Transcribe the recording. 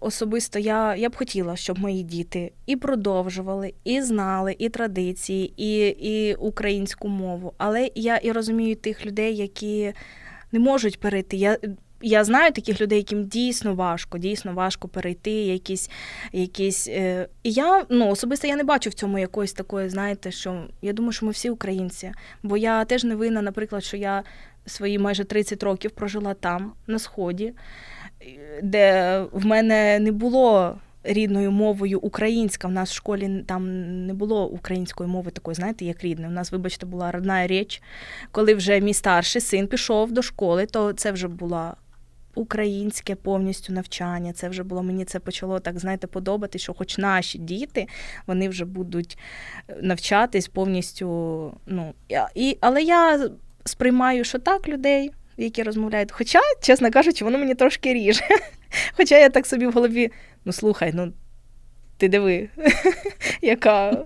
Особисто я, я б хотіла, щоб мої діти і продовжували, і знали і традиції, і, і українську мову. Але я і розумію тих людей, які не можуть перейти. Я, я знаю таких людей, яким дійсно важко, дійсно важко перейти, якісь, якісь. Е... І я ну, особисто я не бачу в цьому якоїсь такої, знаєте, що я думаю, що ми всі українці. Бо я теж не винна, наприклад, що я свої майже 30 років прожила там, на сході, де в мене не було рідною мовою українська. В нас в школі там не було української мови такої, знаєте, як рідної. У нас, вибачте, була родна річ. Коли вже мій старший син пішов до школи, то це вже була. Українське повністю навчання, це вже було мені це почало так, знаєте, подобати, що хоч наші діти вони вже будуть навчатись повністю. Ну і але я сприймаю, що так людей, які розмовляють. Хоча, чесно кажучи, воно мені трошки ріже. Хоча я так собі в голові, ну слухай, ну ти диви, яка